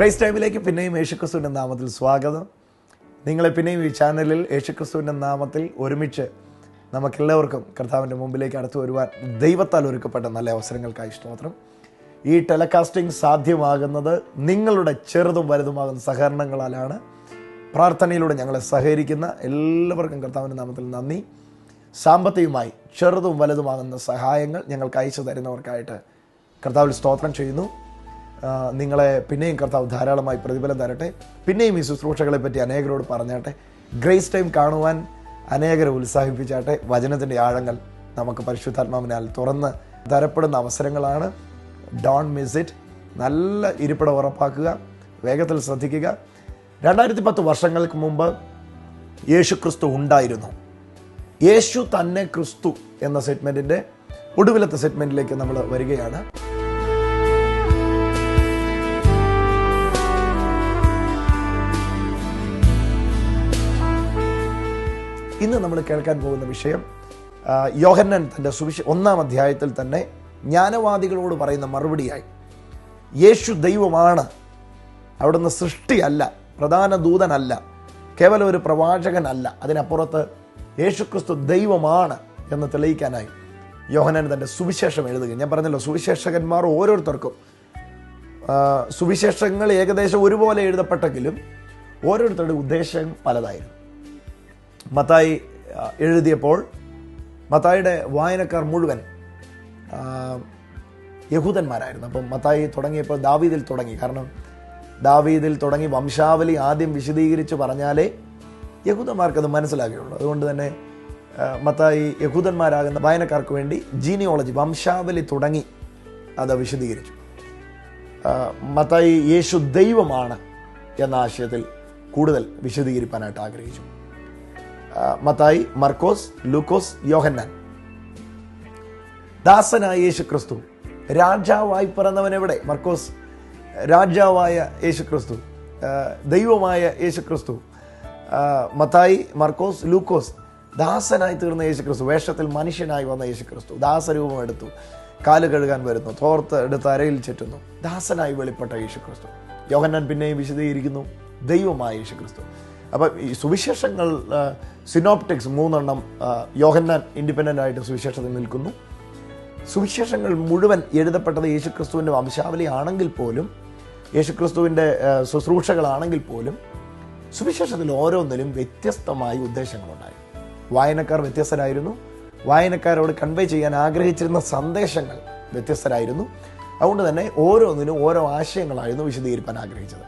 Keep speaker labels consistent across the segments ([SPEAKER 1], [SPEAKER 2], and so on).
[SPEAKER 1] Grace ടൈമിലേക്ക് പിന്നെയും യേശുക്രിസ്തുവിന്റെ നാമത്തിൽ സ്വാഗതം. നിങ്ങളെ പിന്നെയും ഈ ചാനലിൽ യേശുക്രിസ്തുവിന്റെ നാമത്തിൽ ഒരുമിച്ച് നമുക്കെല്ലാവർക്കും കർത്താവിന്റെ മുമ്പിലേക്ക് അടുത്തു വരുവാൻ ദൈവത്താൽ ഒരുക്കപ്പെട്ട നല്ല അവസരങ്ങൾക്കായി സ്തോത്രം. ഈ ടെലകാസ്റ്റിംഗ് സാധ്യമാകുന്നത് നിങ്ങളുടെ ചെറുതും വലുതുമാകുന്ന സഹകരണങ്ങളാലാണ്. പ്രാർത്ഥനയിലൂടെ ഞങ്ങളെ സഹകരിക്കുന്ന എല്ലാവർക്കും കർത്താവിന്റെ നാമത്തിൽ നന്ദി. സാമ്പത്തികമായി ചെറുതും വലുതുമാകുന്ന സഹായങ്ങൾ ഞങ്ങൾക്ക് അയച്ചു തരുന്നവർക്കായിട്ട് കർത്താവിൽ സ്തോത്രം ചെയ്യുന്നു. നിങ്ങളെ പിന്നെയും കർത്താവ് ധാരാളമായി പ്രതിഫലം തരട്ടെ. പിന്നെയും ഈ ശുശ്രൂഷകളെ പറ്റി അനേകരോട് പറഞ്ഞാട്ടെ. ഗ്രേസ് ടൈം കാണുവാൻ അനേകരെ ഉത്സാഹിപ്പിച്ചാട്ടെ. വചനത്തിന്റെ ആഴങ്ങൾ നമുക്ക് പരിശുദ്ധാത്മാവിനാൽ തുറന്ന് തരപ്പെടുന്ന അവസരങ്ങളാണ്. ഡോൺ മിസ് ഇറ്റ് നല്ല ഇരിപ്പിടം ഉറപ്പാക്കുക. വേഗത്തിൽ ശ്രദ്ധിക്കുക. രണ്ടായിരത്തി പത്ത് വർഷങ്ങൾക്ക് മുമ്പ് യേശു ക്രിസ്തു ഉണ്ടായിരുന്നു. യേശു തന്നെ ക്രിസ്തു എന്ന സെഗ്മെന്റിന്റെ ഒടുവിലത്തെ സെഗ്മെന്റിലേക്ക് നമ്മൾ വരികയാണ്. ഇന്ന് നമ്മൾ കേൾക്കാൻ പോകുന്ന വിഷയം യോഹന്നൻ തന്റെ സുവിശ ഒന്നാം അധ്യായത്തിൽ തന്നെ ജ്ഞാനവാദികളോട് പറയുന്ന മറുപടിയായി. യേശു ദൈവമാണ്. അവിടുന്ന് സൃഷ്ടിയല്ല പ്രധാന ദൂതനല്ല കേവലം ഒരു പ്രവാചകനല്ല അതിനപ്പുറത്ത് യേശുക്രിസ്തു ദൈവമാണ് എന്ന് തെളിയിക്കാനായി യോഹനൻ തന്റെ സുവിശേഷം എഴുതുക ഞാൻ പറഞ്ഞല്ലോ സുവിശേഷകന്മാർ ഓരോരുത്തർക്കും സുവിശേഷങ്ങൾ ഏകദേശം ഒരുപോലെ എഴുതപ്പെട്ടെങ്കിലും ഓരോരുത്തരുടെ ഉദ്ദേശം പലതായിരുന്നു. മത്തായി എഴുതിയപ്പോൾ മത്തായിയുടെ വായനക്കാർ മുഴുവൻ യഹൂദന്മാരായിരുന്നു. അപ്പം മത്തായി തുടങ്ങിയപ്പോൾ ദാവീദിൽ തുടങ്ങി. കാരണം ദാവീദിൽ തുടങ്ങി വംശാവലി ആദ്യം വിശദീകരിച്ച് പറഞ്ഞാലേ യഹൂദന്മാർക്കത് മനസ്സിലാകുകയുള്ളൂ. അതുകൊണ്ട് തന്നെ മത്തായി യഹൂദന്മാരാകുന്ന വായനക്കാർക്ക് വേണ്ടി ജീനിയോളജി വംശാവലി തുടങ്ങി അത് വിശദീകരിച്ചു. മത്തായി യേശു ദൈവമാണ് എന്ന ആശയത്തിൽ കൂടുതൽ വിശദീകരിക്കാനായിട്ട് ആഗ്രഹിച്ചു. മത്തായി മർക്കോസ് ലൂക്കോസ് യോഹന്നാൻ. ദാസനായ യേശു ക്രിസ്തു രാജാവായി പിറന്നവൻ എവിടെ? മർക്കോസ് രാജാവായ യേശു ക്രിസ്തു ദൈവമായ യേശു ക്രിസ്തു മത്തായി മർക്കോസ് ലൂക്കോസ് ദാസനായി തീർന്ന യേശു ക്രിസ്തു വേഷത്തിൽ മനുഷ്യനായി വന്ന യേശു ക്രിസ്തു ദാസരൂപം എടുത്തു കാൽ കഴുകാൻ വരുന്നു തോർത്ത് എടുത്ത് അരയിൽ ചുറ്റുന്നു ദാസനായി വെളിപ്പെട്ട യേശു ക്രിസ്തു യോഹന്നാൻ പിന്നെയും വിശദീകരിക്കുന്നു ദൈവമായ യേശു ക്രിസ്തു അപ്പം ഈ സുവിശേഷങ്ങൾ സിനോപ്റ്റിക്സ് മൂന്നെണ്ണം യോഹന്നാൻ ഇൻഡിപെൻഡന്റ് ആയിട്ട് സുവിശേഷത്തിൽ നിൽക്കുന്നു. സുവിശേഷങ്ങൾ മുഴുവൻ എഴുതപ്പെട്ടത് യേശുക്രിസ്തുവിന്റെ വംശാവലി ആണെങ്കിൽ പോലും യേശുക്രിസ്തുവിന്റെ ശുശ്രൂഷകളാണെങ്കിൽ പോലും സുവിശേഷത്തിൽ ഓരോന്നിലും വ്യത്യസ്തമായ ഉദ്ദേശങ്ങളുണ്ടായി. വായനക്കാർ വ്യത്യസ്തരായിരുന്നു. വായനക്കാരോട് കൺവേ ചെയ്യാൻ ആഗ്രഹിച്ചിരുന്ന സന്ദേശങ്ങൾ വ്യത്യസ്തരായിരുന്നു. അതുകൊണ്ട് തന്നെ ഓരോന്നിനും ഓരോ ആശയങ്ങളായിരുന്നു വിശദീകരിക്കാൻ ആഗ്രഹിച്ചത്.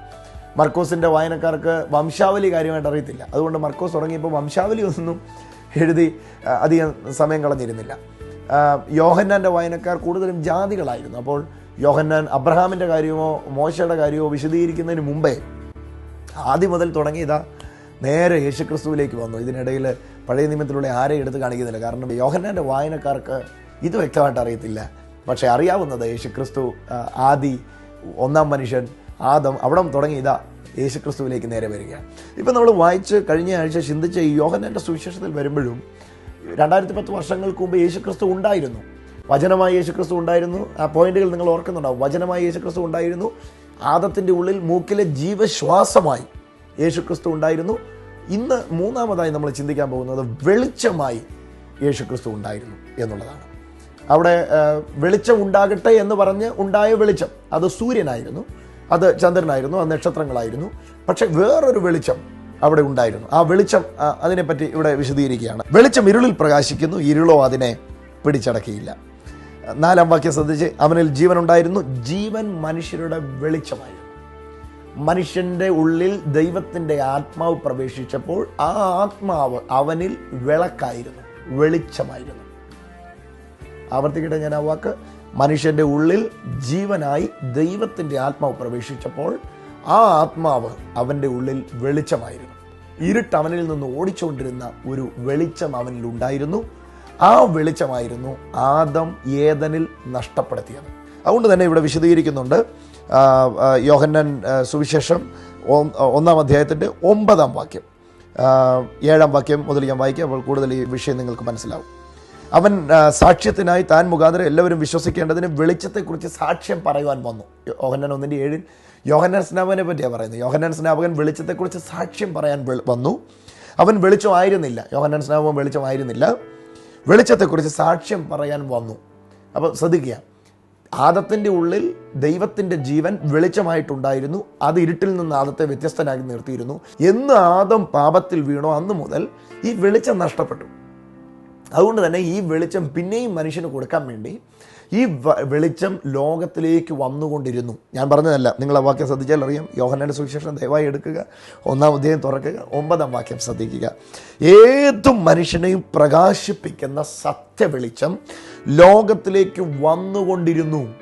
[SPEAKER 1] മർക്കോസിന്റെ വായനക്കാർക്ക് വംശാവലി കാര്യമായിട്ട് അറിയത്തില്ല. അതുകൊണ്ട് മർക്കോസ് തുടങ്ങിയപ്പോൾ വംശാവലി ഒന്നും എഴുതി അധികം സമയം കളഞ്ഞിരുന്നില്ല. യോഹന്നാന്റെ വായനക്കാർ കൂടുതലും ജാതികളായിരുന്നു. അപ്പോൾ യോഹന്നാൻ അബ്രഹാമിന്റെ കാര്യമോ മോശയുടെ കാര്യമോ വിശദീകരിക്കുന്നതിന് മുമ്പേ ആദ്യം മുതൽ തുടങ്ങിയതാ നേരെ യേശുക്രിസ്തുവിലേക്ക് വന്നു. ഇതിനിടയിൽ പഴയ നിയമത്തിലുള്ള ആരെയും എടുത്ത് കാണിക്കുന്നില്ല. കാരണം യോഹന്നാന്റെ വായനക്കാർക്ക് ഇത് വ്യക്തമായിട്ട് അറിയത്തില്ല. പക്ഷേ അറിയാവുന്നത് യേശുക്രിസ്തു ആദി ഒന്നാം മനുഷ്യൻ ആദം അവിടം തുടങ്ങി ഇതാ യേശുക്രിസ്തുവിലേക്ക് നേരെ വരികയാണ് ഇപ്പം നമ്മൾ വായിച്ച് കഴിഞ്ഞ ആഴ്ച ചിന്തിച്ച ഈ യോഹനന്റെ സുവിശേഷത്തിൽ വരുമ്പോഴും രണ്ടായിരത്തി പത്ത് വർഷങ്ങൾക്ക് മുമ്പ് യേശുക്രിസ്തു ഉണ്ടായിരുന്നു. വചനമായ യേശുക്രിസ്തു ഉണ്ടായിരുന്നു. ആ പോയിന്റുകൾ നിങ്ങൾ ഓർക്കുന്നുണ്ടാവും. വചനമായ യേശുക്രിസ്തു ഉണ്ടായിരുന്നു. ആദത്തിന്റെ ഉള്ളിൽ മൂക്കിലെ ജീവശ്വാസമായി യേശുക്രിസ്തു ഉണ്ടായിരുന്നു. ഇന്ന് മൂന്നാമതായി നമ്മൾ ചിന്തിക്കാൻ പോകുന്നത് വെളിച്ചമായി യേശുക്രിസ്തു ഉണ്ടായിരുന്നു എന്നുള്ളതാണ്. അവിടെ വെളിച്ചം ഉണ്ടാകട്ടെ എന്ന് പറഞ്ഞ് ഉണ്ടായ വെളിച്ചം അത് സൂര്യനായിരുന്നു. അത് ചന്ദ്രനായിരുന്നു അത് നക്ഷത്രങ്ങളായിരുന്നു. പക്ഷെ വേറൊരു വെളിച്ചം അവിടെ ഉണ്ടായിരുന്നു. ആ വെളിച്ചം അതിനെപ്പറ്റി ഇവിടെ വിശദീകരിക്കുകയാണ്. വെളിച്ചം ഇരുളിൽ പ്രകാശിക്കുന്നു ഇരുളോ അതിനെ പിടിച്ചടക്കിയില്ല. നാലാം വാക്യം ശ്രദ്ധിച്ച് അവനിൽ ജീവൻ ഉണ്ടായിരുന്നു ജീവൻ മനുഷ്യരുടെ വെളിച്ചമായിരുന്നു. മനുഷ്യന്റെ ഉള്ളിൽ ദൈവത്തിന്റെ ആത്മാവ് പ്രവേശിച്ചപ്പോൾ ആ ആത്മാവ് അവനിൽ വിളക്കായിരുന്നു വെളിച്ചമായിരുന്നു. ആവർത്തിക്കട്ടെ ഞാൻ ആ വാക്ക്. മനുഷ്യന്റെ ഉള്ളിൽ ജീവനായി ദൈവത്തിന്റെ ആത്മാവ് പ്രവേശിച്ചപ്പോൾ ആ ആത്മാവ് അവന്റെ ഉള്ളിൽ വെളിച്ചമായിരുന്നു. ഇരുട്ട് അവനിൽ നിന്ന് ഓടിച്ചുകൊണ്ടിരുന്ന ഒരു വെളിച്ചം അവനിൽ ഉണ്ടായിരുന്നു ആ വെളിച്ചമായിരുന്നു ആദം ഏതനിൽ നഷ്ടപ്പെടുത്തിയത്. അതുകൊണ്ട് തന്നെ ഇവിടെ വിശദീകരിക്കുന്നുണ്ട് യോഹന്നാൻ സുവിശേഷം ഒന്നാം അധ്യായത്തിന്റെ ഒമ്പതാം വാക്യം. ഏഴാം വാക്യം മുതൽ ഞാൻ വായിക്കാം അപ്പോൾ കൂടുതൽ ഈ വിഷയം നിങ്ങൾക്ക് മനസ്സിലാവും. അവൻ സാക്ഷ്യത്തിനായി താൻ മുഖാന്തരം എല്ലാവരും വിശ്വസിക്കേണ്ടതിന് വെളിച്ചത്തെക്കുറിച്ച് സാക്ഷ്യം പറയുവാൻ വന്നു. യോഹന്നാൻ ഒന്നിന്റെ ഏഴിൽ യോഹന്നാൻ സ്നാപകനെ പറ്റിയാണ് പറയുന്നത്. യോഹന്നാൻ സ്നാപകൻ വെളിച്ചത്തെക്കുറിച്ച് സാക്ഷ്യം പറയാൻ വന്നു. അവൻ വെളിച്ചമായിരുന്നില്ല യോഹന്നാൻ സ്നാപകൻ വെളിച്ചമായിരുന്നില്ല വെളിച്ചത്തെക്കുറിച്ച് സാക്ഷ്യം പറയാൻ വന്നു. അപ്പോൾ ശ്രദ്ധിക്കുക. ആദത്തിന്റെ ഉള്ളിൽ ദൈവത്തിന്റെ ജീവൻ വെളിച്ചമായിട്ടുണ്ടായിരുന്നു. അത് ഇരുട്ടിൽ നിന്ന് ആദത്തെ വ്യത്യസ്തനാക്കി നിർത്തിയിരുന്നു. എന്ന് ആദം പാപത്തിൽ വീണോ. അന്ന് മുതൽ ഈ വെളിച്ചം നഷ്ടപ്പെട്ടു. അതുകൊണ്ട് തന്നെ ഈ വെളിച്ചം പിന്നെയും മനുഷ്യന് കൊടുക്കാൻ വേണ്ടി ഈ വെളിച്ചം ലോകത്തിലേക്ക് വന്നുകൊണ്ടിരുന്നു. ഞാൻ പറഞ്ഞതല്ല നിങ്ങൾ ആ വാക്യം ശ്രദ്ധിച്ചാൽ അറിയാം. യോഹനയുടെ സുവിശേഷം ദയവായി എടുക്കുക. ഒന്നാം അധ്യായം തുറക്കുക. ഒമ്പതാം വാക്യം ശ്രദ്ധിക്കുക. ഏതും മനുഷ്യനെയും പ്രകാശിപ്പിക്കുന്ന സത്യവെളിച്ചം ലോകത്തിലേക്ക് വന്നുകൊണ്ടിരുന്നു.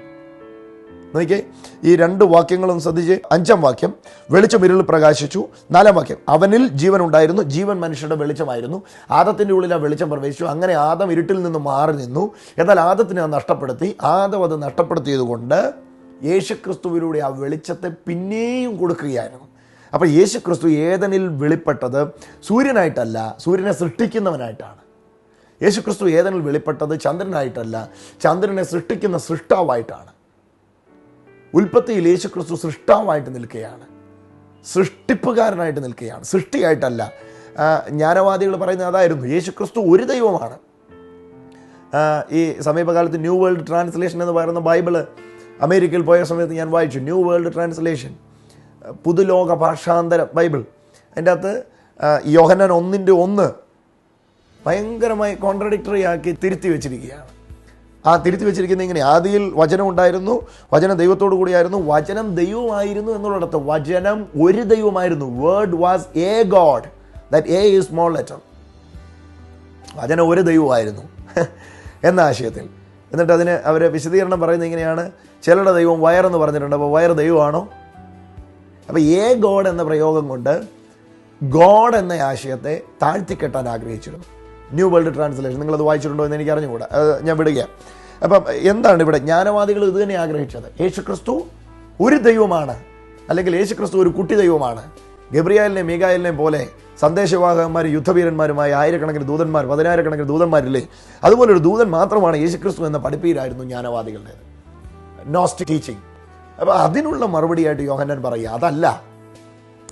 [SPEAKER 1] നോക്കിയേ ഈ രണ്ട് വാക്യങ്ങളും ശ്രദ്ധിച്ച് അഞ്ചാം വാക്യം വെളിച്ചം ഇരുളിൽ പ്രകാശിച്ചു. നാലാം വാക്യം അവനിൽ ജീവൻ ഉണ്ടായിരുന്നു ജീവൻ മനുഷ്യരുടെ വെളിച്ചമായിരുന്നു. ആദത്തിന്റെ ഉള്ളിൽ ആ വെളിച്ചം പ്രവേശിച്ചു. അങ്ങനെ ആദം ഇരുട്ടിൽ നിന്ന് മാറി നിന്നു. എന്നാൽ ആദത്തിനെ അത് നഷ്ടപ്പെടുത്തി. ആദം അത് നഷ്ടപ്പെടുത്തിയത് കൊണ്ട് യേശുക്രിസ്തുവിലൂടെ ആ വെളിച്ചത്തെ പിന്നെയും കൊടുക്കുകയായിരുന്നു. അപ്പോൾ യേശുക്രിസ്തു ഏതനിൽ വെളിപ്പെട്ടത് സൂര്യനായിട്ടല്ല സൂര്യനെ സൃഷ്ടിക്കുന്നവനായിട്ടാണ്. യേശുക്രിസ്തു ഏതനിൽ വെളിപ്പെട്ടത് ചന്ദ്രനായിട്ടല്ല ചന്ദ്രനെ സൃഷ്ടിക്കുന്ന സൃഷ്ടാവായിട്ടാണ്. ഉൽപ്പത്തിയിൽ യേശുക്രിസ്തു സൃഷ്ടാവായിട്ട് നിൽക്കുകയാണ്. സൃഷ്ടിപ്പുകാരനായിട്ട് നിൽക്കുകയാണ്. സൃഷ്ടിയായിട്ടല്ല. ജ്ഞാനവാദികൾ പറയുന്നത് അതായിരുന്നു. യേശുക്രിസ്തു ഒരു ദൈവമാണ്. ഈ സമീപകാലത്ത് ന്യൂ വേൾഡ് ട്രാൻസ്ലേഷൻ എന്ന് പറയുന്ന ബൈബിൾ അമേരിക്കയിൽ പോയ സമയത്ത് ഞാൻ വായിച്ചു. New world translation. പുതുലോക ഭാഷാന്തര ബൈബിൾ. അതിന്റെ അകത്ത് യോഹനൻ ഒന്നിന്റെ ഒന്ന് ഭയങ്കരമായി കോൺട്രഡിക്ടറി ആക്കി തിരുത്തി വെച്ചിരിക്കുകയാണ്. ആ തിരുത്തി വെച്ചിരിക്കുന്ന ഇങ്ങനെ. ആദിയിൽ വചനം ഉണ്ടായിരുന്നു വചനം ദൈവത്തോടു കൂടിയായിരുന്നു വചനം ദൈവമായിരുന്നു എന്നുള്ളിടത്ത് വചനം ഒരു ദൈവമായിരുന്നു word was a god that a is small letter വചനം ഒരു ദൈവമായിരുന്നു എന്ന ആശയത്തിൽ. എന്നിട്ട് അതിന് അവർ വിശദീകരണം പറയുന്നത് ഇങ്ങനെയാണ്. ചിലരുടെ ദൈവം വയറെന്ന് പറഞ്ഞിട്ടുണ്ട്. അപ്പോൾ വയർ ദൈവമാണോ? അപ്പോൾ എ ഗോഡ് എന്ന പ്രയോഗം കൊണ്ട് ഗോഡ് എന്ന ആശയത്തെ താഴ്ത്തിക്കെട്ടാൻ ആഗ്രഹിച്ചിരുന്നു. ന്യൂ വേൾഡ് ട്രാൻസ്ലേഷൻ നിങ്ങൾ അത് വായിച്ചിട്ടുണ്ടോ എന്ന് എനിക്ക് അറിഞ്ഞുകൂടാ. ഞാൻ വിടുകയാണ് അപ്പം എന്താണ് ഇവിടെ ജ്ഞാനവാദികൾ ഇത് തന്നെ ആഗ്രഹിച്ചത്? യേശു ക്രിസ്തു ഒരു ദൈവമാണ്. അല്ലെങ്കിൽ യേശു ക്രിസ്തു ഒരു കുട്ടി ദൈവമാണ്. ഗബ്രിയാലിനെയും മീകായലിനെയും പോലെ സന്ദേശവാഹകന്മാർ യുദ്ധവീരന്മാരുമായി ആയിരക്കണക്കിന് ദൂതന്മാർ പതിനായിരക്കണക്കിന് ദൂതന്മാരില്ലേ? അതുപോലെ ഒരു ദൂതൻ മാത്രമാണ് യേശുക്രിസ്തു എന്ന പഠിപ്പീരായിരുന്നു ജ്ഞാനവാദികളുടേത്. നോസ്റ്റ് ടീച്ചിങ് അപ്പോൾ അതിനുള്ള മറുപടിയായിട്ട് യോഹന്നൻ പറയുക അതല്ല.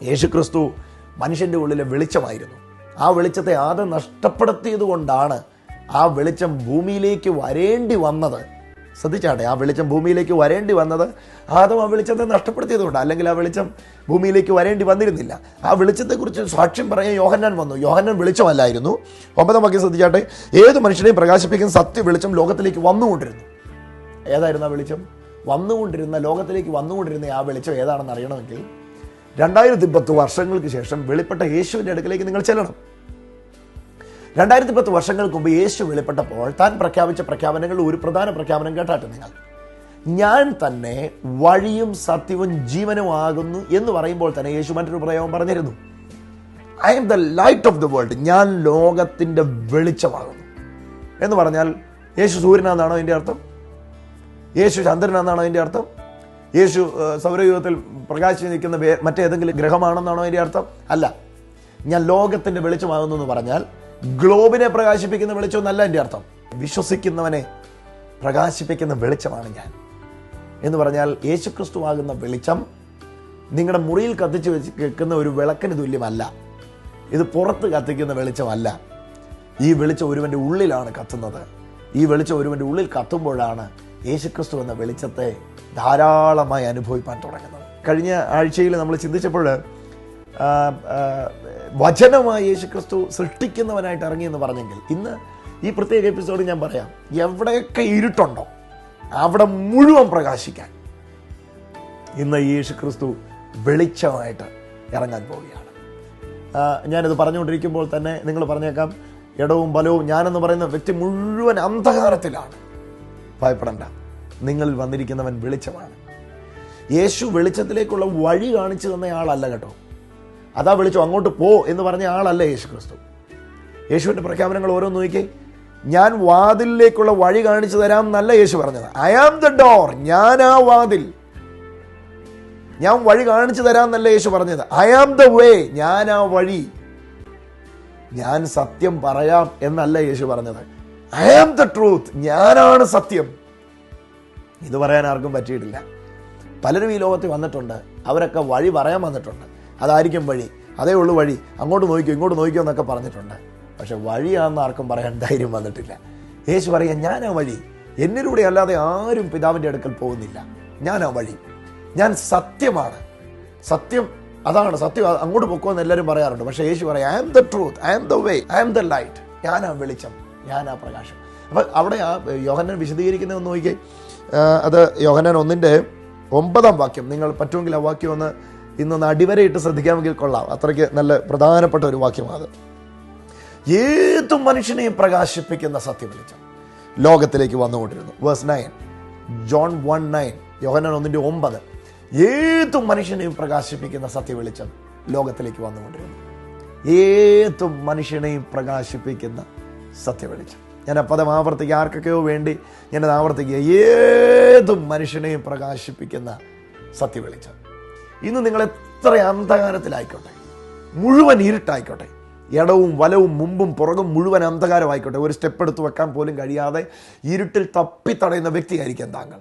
[SPEAKER 1] യേശുക്രിസ്തു മനുഷ്യന്റെ ഉള്ളിലെ വെളിച്ചമായിരുന്നു. ആ വെളിച്ചത്തെ ആദ്യം നഷ്ടപ്പെടുത്തിയത് കൊണ്ടാണ് ആ വെളിച്ചം ഭൂമിയിലേക്ക് വരേണ്ടി വന്നത്. ശ്രദ്ധിച്ചാട്ടെ ആ വെളിച്ചം ഭൂമിയിലേക്ക് വരേണ്ടി വന്നത് ആദം ആ വെളിച്ചത്തെ നഷ്ടപ്പെടുത്തിയതുകൊണ്ട് അല്ലെങ്കിൽ ആ വെളിച്ചം ഭൂമിയിലേക്ക് വരേണ്ടി വന്നിരുന്നില്ല. ആ വെളിച്ചത്തെക്കുറിച്ച് സാക്ഷ്യം പറയാൻ യോഹന്നാൻ വന്നു. യോഹന്നാൻ വെളിച്ചമല്ലായിരുന്നു. ഒമ്പതാം വാക്യം ശ്രദ്ധിച്ചാട്ടെ ഏത് മനുഷ്യനെയും പ്രകാശിപ്പിക്കുന്ന സത്യ വെളിച്ചം ലോകത്തിലേക്ക് വന്നുകൊണ്ടിരുന്നു. ഏതായിരുന്നു ആ വെളിച്ചം? വന്നുകൊണ്ടിരുന്ന ലോകത്തിലേക്ക് വന്നുകൊണ്ടിരുന്ന ആ വെളിച്ചം ഏതാണെന്ന് അറിയണമെങ്കിൽ രണ്ടായിരത്തി പത്ത് വർഷങ്ങൾക്ക് ശേഷം വെളിപ്പെട്ട യേശുവിന്റെ അടുക്കലേക്ക് നിങ്ങൾ ചെല്ലണം. രണ്ടായിരത്തി പത്ത് വർഷങ്ങൾക്ക് മുമ്പ് യേശു വെളിപ്പെട്ടപ്പോൾ താൻ പ്രഖ്യാപിച്ച പ്രഖ്യാപനങ്ങളിൽ ഒരു പ്രധാന പ്രഖ്യാപനം കേട്ടാട്ടെ നിങ്ങൾ. ഞാൻ തന്നെ വഴിയും സത്യവും ജീവനും ആകുന്നു എന്ന് പറയുമ്പോൾ തന്നെ യേശു മറ്റൊരു പ്രയോഗം പറഞ്ഞിരുന്നു. I am the light of the world ഞാൻ ലോകത്തിന്റെ വെളിച്ചമാകുന്നു. എന്ന് പറഞ്ഞാൽ യേശു സൂര്യനാണെന്നാണോ അതിന്റെ അർത്ഥം? യേശു ചന്ദ്രനാണെന്നാണോ അതിന്റെ അർത്ഥം? യേശു സൗരയുഗത്തിൽ പ്രകാശിച്ച് നിൽക്കുന്ന മറ്റേതെങ്കിലും ഗ്രഹമാണെന്നാണോ അതിന്റെ അർത്ഥം? അല്ല. ഞാൻ ലോകത്തിന്റെ വെളിച്ചമാകുന്നു എന്ന് പറഞ്ഞാൽ ഗ്ലോബിനെ പ്രകാശിപ്പിക്കുന്ന വെളിച്ചമെന്നല്ല എന്റെ അർത്ഥം. വിശ്വസിക്കുന്നവനെ പ്രകാശിപ്പിക്കുന്ന വെളിച്ചമാണ് ഞാൻ. എന്ന് പറഞ്ഞാൽ യേശുക്രിസ്തു ആകുന്ന വെളിച്ചം നിങ്ങളുടെ മുറിയിൽ കത്തിച്ച് വെച്ച് വെക്കുന്ന ഒരു വിളക്കിന് തുല്യമല്ല. ഇത് പുറത്ത് കത്തിക്കുന്ന വെളിച്ചമല്ല. ഈ വെളിച്ചം ഒരുവന്റെ ഉള്ളിലാണ് കത്തുന്നത്. ഈ വെളിച്ചം ഒരുവന്റെ ഉള്ളിൽ കത്തുമ്പോഴാണ് യേശുക്രിസ്തു എന്ന വെളിച്ചത്തെ ധാരാളമായി അനുഭവിക്കാൻ തുടങ്ങുന്നത്. കഴിഞ്ഞ ആഴ്ചയിൽ നമ്മൾ ചിന്തിച്ചപ്പോൾ വചനമായി യേശുക്രിസ്തു സൃഷ്ടിക്കുന്നവനായിട്ട് ഇറങ്ങി എന്ന് പറഞ്ഞെങ്കിൽ ഇന്ന് ഈ പ്രത്യേക എപ്പിസോഡ് ഞാൻ പറയാം എവിടെയൊക്കെ ഇരുട്ടുണ്ടോ അവിടെ മുഴുവൻ പ്രകാശിക്കാൻ ഇന്ന് യേശു യേശുക്രിസ്തു വെളിച്ചമായിട്ട് ഇറങ്ങാൻ പോവുകയാണ്. ഞാനിത് പറഞ്ഞുകൊണ്ടിരിക്കുമ്പോൾ തന്നെ നിങ്ങൾ പറഞ്ഞേക്കാം ഇടവും ബലവും ഞാനെന്ന് പറയുന്ന വ്യക്തി മുഴുവൻ അന്ധകാരത്തിലാണ്. ഭയപ്പെടണ്ട നിങ്ങളിൽ വന്നിരിക്കുന്നവൻ വെളിച്ചമാണ്. യേശു വെളിച്ചത്തിലേക്കുള്ള വഴി കാണിച്ചു തന്നയാളല്ല കേട്ടോ. അതാ വിളിച്ചു അങ്ങോട്ട് പോ എന്ന് പറഞ്ഞ ആളല്ല യേശു ക്രിസ്തു യേശുവിന്റെ പ്രഖ്യാപനങ്ങൾ ഓരോന്ന് നോക്കി. ഞാൻ വാതിലിലേക്കുള്ള വഴി കാണിച്ചു തരാം എന്നല്ല യേശു പറഞ്ഞത്. ഐ ആം ദ ഡോർ ഞാൻ ആ വാതിൽ. ഞാൻ വഴി കാണിച്ചു തരാം എന്നല്ല യേശു പറഞ്ഞത്. ഐ ആം ദ വേ ഞാൻ ആ വഴി. ഞാൻ സത്യം പറയാം എന്നല്ല യേശു പറഞ്ഞത്. ഐ ആം ദ ട്രൂത്ത് ഞാനാണ് സത്യം. ഇത് പറയാൻ ആർക്കും പറ്റിയിട്ടില്ല. പലരും ഈ ലോകത്ത് വന്നിട്ടുണ്ട്. അവരൊക്കെ വഴി പറയാൻ വന്നിട്ടുണ്ട്. അതായിരിക്കും വഴി. അതേ ഉള്ളൂ വഴി. അങ്ങോട്ട് നോക്കിയോ ഇങ്ങോട്ട് നോക്കിയോ എന്നൊക്കെ പറഞ്ഞിട്ടുണ്ട്. പക്ഷെ വഴിയാണെന്ന് ആർക്കും പറയാൻ ധൈര്യം വന്നിട്ടില്ല. യേശു ഞാൻ ഞാനാ വഴി. എന്നിലൂടെ അല്ലാതെ ആരും പിതാവിന്റെ അടുക്കൽ പോകുന്നില്ല. ഞാനാ വഴി. ഞാൻ സത്യമാണ്. സത്യം അതാണ്. സത്യം അങ്ങോട്ട് പൊക്കോന്ന് എല്ലാവരും പറയാറുണ്ട്. പക്ഷേ യേശു പറയാം I am the truth I am the way I am the light ഞാനാ വെളിച്ചം. ഞാനാ പ്രകാശം. അപ്പം അവിടെ ആ യോഹനൻ വിശദീകരിക്കുന്നതെന്ന് നോക്കിയേ അത് യോഹനൻ ഒന്നിന്റെ ഒമ്പതാം വാക്യം. നിങ്ങൾ പറ്റുമെങ്കിൽ ആ വാക്യം ഒന്ന് ഇന്നൊന്ന് അടിവരയിട്ട് ശ്രദ്ധിക്കാമെങ്കിൽ കൊള്ളാം. അത്രയ്ക്ക് നല്ല പ്രധാനപ്പെട്ട ഒരു വാക്യമാണ് ഏത് മനുഷ്യനെയും പ്രകാശിപ്പിക്കുന്ന സത്യവെളിച്ചം ലോകത്തിലേക്ക് വന്നുകൊണ്ടിരുന്നു. Verse nine John one nine Yohannan ഒന്നിന്റെ ഒമ്പത്. ഏതു മനുഷ്യനെയും പ്രകാശിപ്പിക്കുന്ന സത്യവെളിച്ചം ലോകത്തിലേക്ക് വന്നുകൊണ്ടിരുന്നു. ഏതു മനുഷ്യനെയും പ്രകാശിപ്പിക്കുന്ന സത്യവെളിച്ചം. ഞാൻ ആ പദം ആവർത്തിക്കുക ആർക്കൊക്കെയോ വേണ്ടി ഞാനത് ആവർത്തിക്കുക ഏതു മനുഷ്യനെയും പ്രകാശിപ്പിക്കുന്ന സത്യവെളിച്ചം ഇന്ന് നിങ്ങൾ എത്ര അന്ധകാരത്തിലായിക്കോട്ടെ? മുഴുവൻ ഇരുട്ടായിക്കോട്ടെ. ഇടവും വലവും മുമ്പും പുറകും മുഴുവൻ അന്ധകാരമായിക്കോട്ടെ. ഒരു സ്റ്റെപ്പ് എടുത്ത് വെക്കാൻ പോലും കഴിയാതെ ഇരുട്ടിൽ തപ്പിത്തടയുന്ന വ്യക്തിയായിരിക്കാം താങ്കൾ.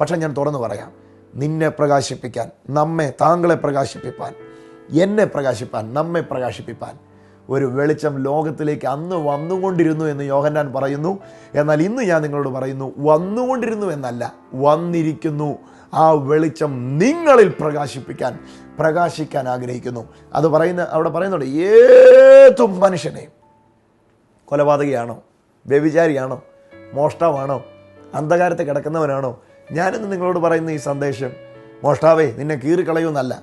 [SPEAKER 1] പക്ഷെ ഞാൻ തുറന്നു പറയാം. നിന്നെ പ്രകാശിപ്പിക്കാൻ നമ്മെ താങ്കളെ പ്രകാശിപ്പിപ്പാൻ എന്നെ പ്രകാശിപ്പാൻ നമ്മെ പ്രകാശിപ്പിപ്പാൻ ഒരു വെളിച്ചം ലോകത്തിലേക്ക് അന്ന് വന്നുകൊണ്ടിരുന്നു എന്ന് യോഹന്നാൻ പറയുന്നു. എന്നാൽ ഇന്ന് ഞാൻ നിങ്ങളോട് പറയുന്നു വന്നുകൊണ്ടിരുന്നു എന്നല്ല വന്നിരിക്കുന്നു. ആ വെളിച്ചം നിങ്ങളിൽ പ്രകാശിപ്പിക്കാൻ പ്രകാശിക്കാൻ ആഗ്രഹിക്കുന്നു. അത് പറയുന്ന അവിടെ പറയുന്നുണ്ട് ഏതും മനുഷ്യനെയും കൊലപാതകയാണോ വ്യഭിചാരിയാണോ മോഷ്ടാവാണോ അന്ധകാരത്തെ കിടക്കുന്നവനാണോ? ഞാനിന്ന് നിങ്ങളോട് പറയുന്ന ഈ സന്ദേശം മോഷ്ടാവേ നിന്നെ കീറിക്കളയുമെന്നല്ല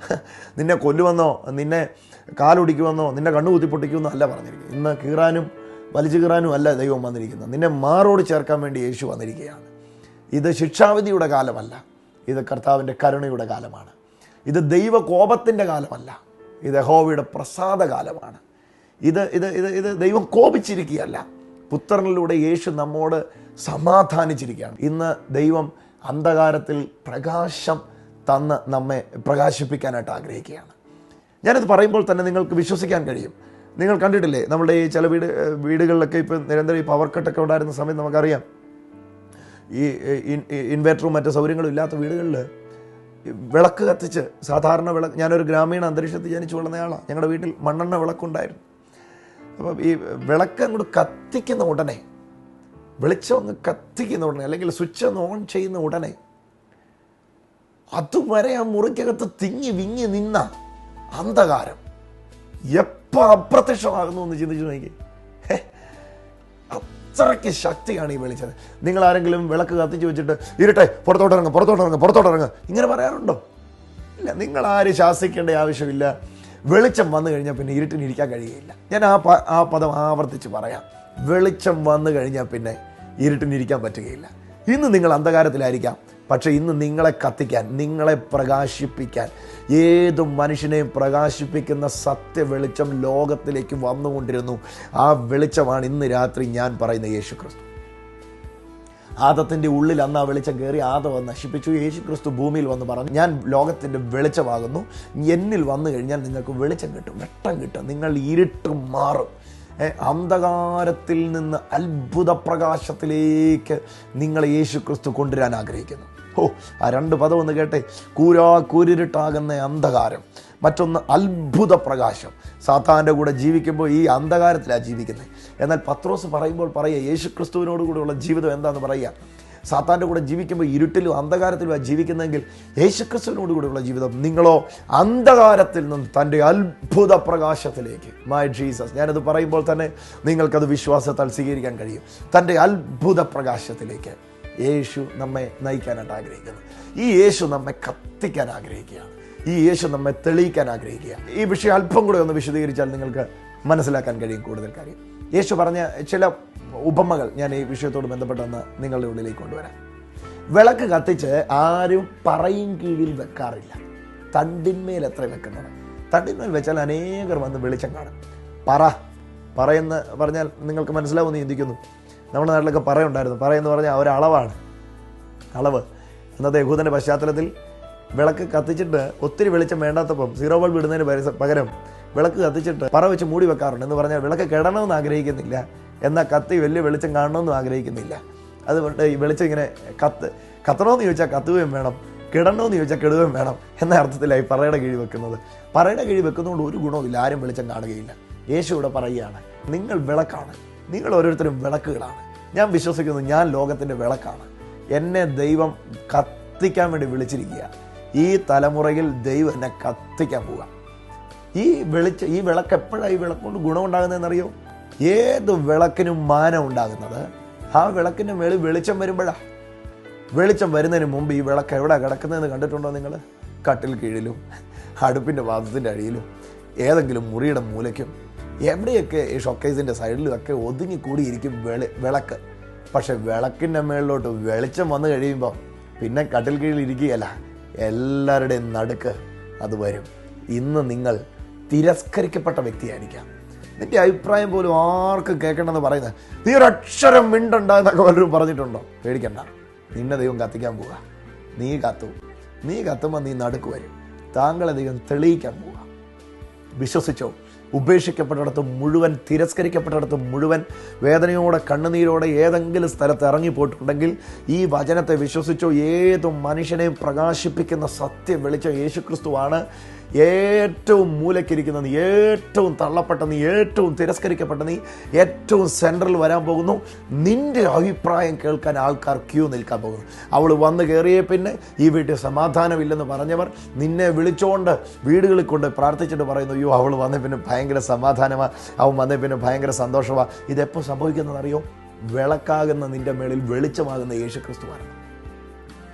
[SPEAKER 1] നിന്നെ കൊല്ലുമെന്നോ നിന്നെ കാലൊടിക്കുമെന്നോ നിന്നെ കണ്ണു കുത്തിപ്പൊട്ടിക്കുമെന്നോ അല്ല പറഞ്ഞിരിക്കുന്നത്. ഇന്ന് കീറാനും വലിച്ചു കീറാനും അല്ല ദൈവം വന്നിരിക്കുന്നത്. നിന്നെ മാറോട് ചേർക്കാൻ വേണ്ടി യേശു വന്നിരിക്കുകയാണ്. ഇത് ശിക്ഷാവിധിയുടെ കാലമല്ല. ഇത് കർത്താവിന്റെ കരുണയുടെ കാലമാണ്. ഇത് ദൈവ കോപത്തിന്റെ കാലമല്ല. ഇത് യഹോവയുടെ പ്രസാദ കാലമാണ് ഇത് ഇത് ഇത് ഇത് ദൈവം കോപിച്ചിരിക്കുകയല്ല. പുത്രനിലൂടെ യേശു നമ്മോട് സമാധാനിച്ചിരിക്കുകയാണ്. ഇന്ന് ദൈവം അന്ധകാരത്തിൽ പ്രകാശം തന്ന് നമ്മെ പ്രകാശിപ്പിക്കാനായിട്ട് ആഗ്രഹിക്കുകയാണ്. ഞാനത് പറയുമ്പോൾ തന്നെ നിങ്ങൾക്ക് വിശ്വസിക്കാൻ കഴിയും. നിങ്ങൾ കണ്ടിട്ടില്ലേ? നമ്മുടെ ഈ ചില വീട് വീടുകളിലൊക്കെ ഇപ്പോൾ നിരന്തരം ഈ പവർ കട്ടൊക്കെ ഉണ്ടായിരുന്ന സമയം നമുക്കറിയാം. ഈ ഇൻ- ഇൻവെർട്ടറും മറ്റു സൗകര്യങ്ങളും ഇല്ലാത്ത വീടുകളിൽ വിളക്ക് കത്തിച്ച് സാധാരണ വിളക്ക് ഞാനൊരു ഗ്രാമീണ അന്തരീക്ഷത്തിൽ ജനിച്ചു വളർന്നയാളാണ് ഞങ്ങളുടെ വീട്ടിൽ മണ്ണെണ്ണ വിളക്കുണ്ടായിരുന്നു. അപ്പം ഈ വിളക്ക് അങ്ങോട്ട് കത്തിക്കുന്ന ഉടനെ വെളിച്ചം അങ്ങ് കത്തിക്കുന്ന ഉടനെ അല്ലെങ്കിൽ സ്വിച്ച് ഒന്ന് ഓൺ ചെയ്യുന്ന ഉടനെ അതുവരെ ആ മുറിക്കകത്ത് തിങ്ങി വിങ്ങി നിന്ന അന്ധകാരം എപ്പോൾ അപ്രത്യക്ഷമാകുന്നു എന്ന് ചിന്തിച്ചു നോക്കി അത്രയ്ക്ക് ശക്തിയാണ് ഈ വെളിച്ചത്. നിങ്ങൾ ആരെങ്കിലും വിളക്ക് കത്തിച്ച് വെച്ചിട്ട് ഇരുട്ടെ ഇറങ്ങുക പുറത്തോട്ട് ഇറങ്ങുക ഇങ്ങനെ പറയാറുണ്ടോ? ഇല്ല നിങ്ങൾ ആരും ശാസിക്കേണ്ട ആവശ്യമില്ല. വെളിച്ചം വന്നു കഴിഞ്ഞാൽ പിന്നെ ഇരുട്ടിന് ഇരിക്കാൻ കഴിയുകയില്ല. ഞാൻ ആ ആ പദം ആവർത്തിച്ച് പറയാം. വെളിച്ചം വന്നു കഴിഞ്ഞാൽ പിന്നെ ഇരുട്ടിന് ഇരിക്കാൻ പറ്റുകയില്ല. ഇന്ന് നിങ്ങൾ അന്ധകാരത്തിലായിരിക്കാം. പക്ഷേ ഇന്ന് നിങ്ങളെ കത്തിക്കാൻ നിങ്ങളെ പ്രകാശിപ്പിക്കാൻ ഏത് മനുഷ്യനെയും പ്രകാശിപ്പിക്കുന്ന സത്യ വെളിച്ചം ലോകത്തിലേക്ക് വന്നുകൊണ്ടിരുന്നു. ആ വെളിച്ചമാണ് ഇന്ന് രാത്രി ഞാൻ പറയുന്ന യേശു ക്രിസ്തു ആദത്തിന്റെ ഉള്ളിൽ അന്ന് ആ വെളിച്ചം കയറി ആദവ നശിപ്പിച്ചു. യേശു ക്രിസ്തു ഭൂമിയിൽ വന്ന് പറഞ്ഞു ഞാൻ ലോകത്തിന്റെ വെളിച്ചമാകുന്നു. എന്നിൽ വന്നു കഴിഞ്ഞാൽ നിങ്ങൾക്ക് വെളിച്ചം കിട്ടും വെട്ടം കിട്ടും. നിങ്ങൾ ഇരുട്ട് മാറും. അന്ധകാരത്തിൽ നിന്ന് അത്ഭുത പ്രകാശത്തിലേക്ക് നിങ്ങളെ യേശു ക്രിസ്തു കൊണ്ടുവരാൻ ആഗ്രഹിക്കുന്നു. ഓ ആ രണ്ട് പദം ഒന്ന് കേട്ടെ. കൂരാ കൂരിരുട്ടാകുന്ന അന്ധകാരം. മറ്റൊന്ന് അത്ഭുത പ്രകാശം സാത്താന്റെ കൂടെ ജീവിക്കുമ്പോൾ ഈ അന്ധകാരത്തിലാണ് ജീവിക്കുന്നത്. എന്നാൽ പത്രോസ് പറയുമ്പോൾ പറയുക യേശു ക്രിസ്തുവിനോട് കൂടെയുള്ള ജീവിതം എന്താണെന്ന് പറയുക. സാത്താന്റെ കൂടെ ജീവിക്കുമ്പോൾ ഇരുട്ടിലും അന്ധകാരത്തിലുമാണ് ജീവിക്കുന്നതെങ്കിൽ യേശുക്രിസ്തുവിനോട് കൂടെയുള്ള ജീവിതം നിങ്ങളോ അന്ധകാരത്തിൽ നിന്ന് തന്റെ അത്ഭുത പ്രകാശത്തിലേക്ക് മൈ ജീസസ് ഞാനത് പറയുമ്പോൾ തന്നെ നിങ്ങൾക്കത് വിശ്വാസത്താൽ സ്വീകരിക്കാൻ കഴിയും. തന്റെ അത്ഭുത പ്രകാശത്തിലേക്ക് യേശു നമ്മെ നയിക്കാനായിട്ട് ആഗ്രഹിക്കുന്നു. ഈ യേശു നമ്മെ കത്തിക്കാൻ ആഗ്രഹിക്കുകയാണ്. ഈ യേശു നമ്മെ തെളിയിക്കാൻ ആഗ്രഹിക്കുക ഈ വിഷയം അല്പം കൂടെ ഒന്ന് വിശദീകരിച്ചാൽ നിങ്ങൾക്ക് മനസ്സിലാക്കാൻ കഴിയും കൂടുതൽ കാര്യം. യേശു പറഞ്ഞ ചില ഉപമകൾ ഞാൻ ഈ വിഷയത്തോട് ബന്ധപ്പെട്ടെന്ന് നിങ്ങളുടെ ഉള്ളിലേക്ക് കൊണ്ടുവരാം. വിളക്ക് കത്തിച്ച് ആരും പറയും കീഴിൽ വെക്കാറില്ല. തണ്ടിന്മേൽ എത്ര വെക്കുന്നത് തണ്ടിന്മേൽ വെച്ചാൽ അനേകർ വന്ന് വെളിച്ചം കാണും. പറ. പറയുന്ന പറഞ്ഞാൽ നിങ്ങൾക്ക് മനസ്സിലാവുമെന്ന് ചിന്തിക്കുന്നു. നമ്മുടെ നാട്ടിലൊക്കെ പറയുണ്ടായിരുന്നു പറയുമെന്ന് പറഞ്ഞാൽ ഒരളവാണ് അളവ്. അന്നത്തെ യഹൂദന്റെ പശ്ചാത്തലത്തിൽ വിളക്ക് കത്തിച്ചിട്ട് ഒത്തിരി വെളിച്ചം വേണ്ടാത്തപ്പം സീറോ ബൾബ് ഇടുന്നതിന് പകരം വിളക്ക് കത്തിച്ചിട്ട് പറ വെച്ച് മൂടി വെക്കാറുണ്ട്. എന്ന് പറഞ്ഞാൽ വിളക്ക് കിടണമെന്ന് ആഗ്രഹിക്കുന്നില്ല. എന്നാൽ കത്തി വലിയ വെളിച്ചം കാണണമെന്നും ആഗ്രഹിക്കുന്നില്ല. അതുകൊണ്ട് ഈ വെളിച്ചം ഇങ്ങനെ കത്ത് കത്തണമെന്ന് ചോദിച്ചാൽ കത്തുകയും വേണം. കിടണമെന്ന് ചോദിച്ചാൽ കിടുകയും വേണം. എന്ന അർത്ഥത്തിലായി പറയുടെ കീഴിൽ വെക്കുന്നത്. പറയുടെ കീഴിൽ വെക്കുന്നതുകൊണ്ട് ഒരു ഗുണവും ഇല്ല ആരും വെളിച്ചം കാണുകയില്ല. യേശു ഇവിടെ പറയുകയാണ് നിങ്ങൾ വിളക്കാണ്. നിങ്ങൾ ഓരോരുത്തരും വിളക്കുകളാണ്. ഞാൻ വിശ്വസിക്കുന്നു ഞാൻ ലോകത്തിന്റെ വിളക്കാണ്. എന്നെ ദൈവം കത്തിക്കാൻ വേണ്ടി വിളിച്ചിരിക്കുക. ഈ തലമുറയിൽ ദൈവം എന്നെ കത്തിക്കാൻ പോവുക. ഈ വെളിച്ച ഈ വിളക്ക് എപ്പോഴാണ് ഈ വിളക്കൊണ്ട് ഗുണമുണ്ടാകുന്നതെന്നറിയോ? ഏത് വിളക്കിനും മാനം ഉണ്ടാകുന്നത്? ആ വിളക്കിന്റെ മേളിൽ വെളിച്ചം വരുമ്പോഴാണ് വെളിച്ചം വരുന്നതിന് മുമ്പ് ഈ വിളക്ക് എവിടെ കിടക്കുന്നതെന്ന് കണ്ടിട്ടുണ്ടോ നിങ്ങൾ? കട്ടിൽ കീഴിലും അടുപ്പിന്റെ വാദത്തിന്റെ അടിയിലും ഏതെങ്കിലും മുറിയുടെ മൂലയ്ക്കും. എവിടെയൊക്കെ ഈ ഷോക്കേസിന്റെ ഒതുങ്ങി കൂടിയിരിക്കും വെളി വിളക്ക്. പക്ഷെ വിളക്കിന്റെ മേളിലോട്ട് വെളിച്ചം വന്നു കഴിയുമ്പോൾ പിന്നെ കട്ടിൽ കീഴിൽ ഇരിക്കുകയല്ല എല്ലാവരുടെയും നടുക്ക് അത് വരും. ഇന്ന് നിങ്ങൾ തിരസ്കരിക്കപ്പെട്ട വ്യക്തിയായിരിക്കാം. നിന്റെ അഭിപ്രായം പോലും ആർക്കും കേൾക്കണമെന്ന് പറയുന്നത് നീ ഒരു അക്ഷരം മിണ്ടണ്ട എന്നൊക്കെ പലരും പറഞ്ഞിട്ടുണ്ടോ? പേടിക്കണ്ട. നിന്നെ ദൈവം കത്തിക്കാൻ പോവുക. നീ കത്തു. നീ കത്തുമ്പോൾ നീ നടുക്ക് വരും. താങ്കളെ ദൈവം തെളിയിക്കാൻ പോവുക. വിശ്വസിച്ചോ? ഉപേക്ഷിക്കപ്പെട്ടിടത്ത് മുഴുവൻ തിരസ്കരിക്കപ്പെട്ടിടത്തും മുഴുവൻ വേദനയോടെ കണ്ണുനീരോടെ ഏതെങ്കിലും സ്ഥലത്ത് ഇറങ്ങിപ്പോയിട്ടുണ്ടെങ്കിൽ ഈ വചനത്തെ വിശ്വസിച്ചോ ഏത് മനുഷ്യനെയും പ്രകാശിപ്പിക്കുന്ന സത്യ വെളിച്ചം യേശുക്രിസ്തുവാണ്. ഏറ്റവും മൂലക്കിരിക്കുന്ന നീ ഏറ്റവും തള്ളപ്പെട്ട നീ ഏറ്റവും തിരസ്കരിക്കപ്പെട്ട നീ ഏറ്റവും സെൻട്രൽ വരാൻ പോകുന്നു. നിന്റെ അഭിപ്രായം കേൾക്കാൻ ആൾക്കാർ ക്യൂ നിൽക്കാൻ പോകുന്നു. അവൾ വന്ന് കയറിയ പിന്നെ ഈ വീട്ടിൽ സമാധാനമില്ലെന്ന് പറഞ്ഞവർ നിന്നെ വിളിച്ചുകൊണ്ട് വീടുകളിൽ കൊണ്ട് പ്രാർത്ഥിച്ചിട്ട് പറയുന്നു അയ്യോ അവൾ വന്ന പിന്നെ ഭയങ്കര സമാധാനമാണ് അവൻ വന്ന പിന്നെ ഭയങ്കര സന്തോഷമാണ് ഇതെപ്പോൾ സംഭവിക്കുന്നതറിയോ? വിളക്കാകുന്ന നിന്റെ മേളിൽ വെളിച്ചമാകുന്ന യേശു ക്രിസ്തുവാണ്